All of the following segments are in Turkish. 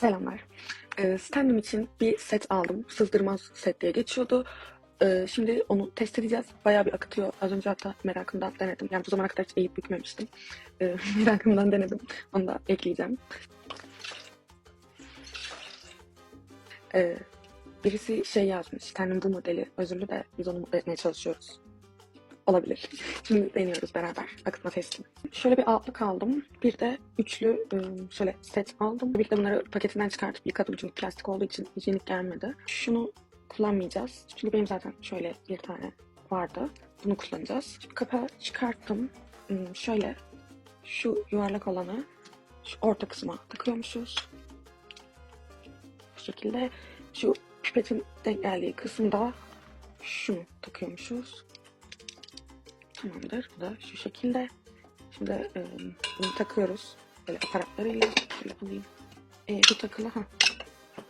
Selamlar. Ee, standım için bir set aldım. Sızdırmaz set diye geçiyordu. Ee, şimdi onu test edeceğiz. Bayağı bir akıtıyor. Az önce hatta merakımdan denedim. Yani bu zamana kadar hiç eğip bükmemiştim. Ee, merakımdan denedim. Onu da ekleyeceğim. Ee, birisi şey yazmış. Standım bu modeli özürlü de biz onu mutlu etmeye çalışıyoruz. Olabilir. Şimdi deniyoruz beraber akıtma testini. Şöyle bir altlık aldım. Bir de üçlü ıı, şöyle set aldım. De bunları paketinden çıkartıp yıkadım çünkü plastik olduğu için hijyenik gelmedi. Şunu kullanmayacağız. Çünkü benim zaten şöyle bir tane vardı. Bunu kullanacağız. Şimdi kapağı çıkarttım. Hmm, Şöyle şu yuvarlak olanı şu orta kısma takıyormuşuz. Bu şekilde şu pipetin denk geldiği kısımda şunu takıyormuşuz. Tamamdır. Bu da şu şekilde. Şimdi e, bunu takıyoruz. Böyle aparatlarıyla. Şöyle alayım. E, bu takılı. Ha.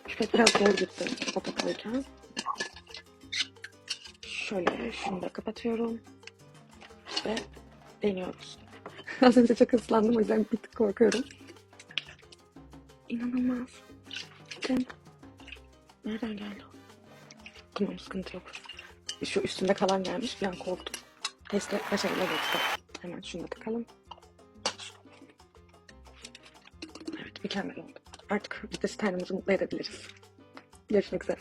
Pipet biraz zor gitti o takılıyken. Şöyle şunu da kapatıyorum. Ve deniyoruz. Az önce çok ıslandım o yüzden bir tık korkuyorum. İnanılmaz. Bakın. Nereden geldi? Tamam sıkıntı yok. Şu üstünde kalan gelmiş. Bir an korktum. Testi başarılı geçti. Hemen şunu da takalım. Evet mükemmel oldu. Artık de standımızı mutlu edebiliriz. Görüşmek üzere.